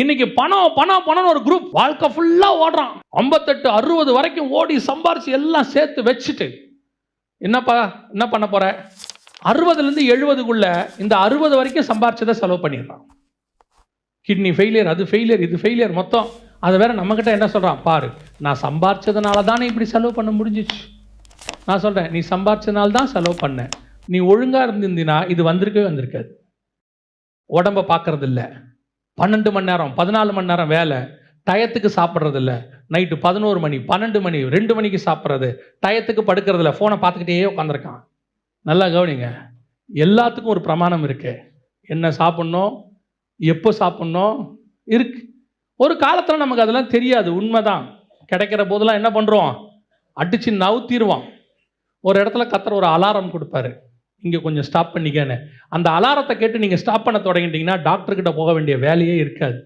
இன்னைக்கு பணம் பணம் பணம்னு ஒரு குரூப் வாழ்க்கை ஃபுல்லா ஓடுறான். ஐம்பத்தெட்டு அறுபது வரைக்கும் ஓடி சம்பாரிச்சு எல்லாம் சேர்த்து வச்சுட்டு என்னப்பா என்ன பண்ண போற? அறுபதுலேருந்து எழுபதுக்குள்ள இந்த அறுபது வரைக்கும் சம்பாரிச்சதை செலவு பண்ணிடுறான். கிட்னி ஃபெயிலியர் அது ஃபெயிலியர் இது ஃபெயிலியர் மொத்தம். அதை வேற நம்மக்கிட்ட என்ன சொல்கிறான் பாரு நான் சம்பாரிச்சதுனால தானே இப்படி செலவு பண்ண முடிஞ்சிச்சு. நான் சொல்கிறேன் நீ சம்பாரிச்சதுனால தான் செலவு பண்ண. நீ ஒழுங்காக இருந்திருந்தீனா இது வந்திருக்கவே வந்திருக்காது. உடம்ப பார்க்கறதில்ல. பன்னெண்டு மணி நேரம் பதினாலு மணி நேரம் வேலை டயத்துக்கு சாப்பிட்றது இல்லை நைட்டு பதினோரு மணி பன்னெண்டு மணி ரெண்டு மணிக்கு சாப்பிட்றது டயத்துக்கு படுக்கிறது இல்லை ஃபோனை பார்த்துக்கிட்டே உட்காந்துருக்கான் நல்லா கவனிங்க. எல்லாத்துக்கும் ஒரு பிரமாணம் இருக்கு. என்ன சாப்பிட்ணும் எப்போ சாப்பிட்ணும் இருக்கு. ஒரு காலத்தில் நமக்கு அதெல்லாம் தெரியாது உண்மைதான். கிடைக்கிற போதெல்லாம் என்ன பண்ணுறோம் அடித்து நவுத்திடுவோம். ஒரு இடத்துல கத்துற ஒரு அலாரம் கொடுப்பாரு. இங்கே கொஞ்சம் ஸ்டாப் பண்ணிக்கன்னு. அந்த அலாரத்தை கேட்டு நீங்கள் ஸ்டாப் பண்ண தொடங்கிட்டீங்கன்னா டாக்டர்கிட்ட போக வேண்டிய வேலையே இருக்காது.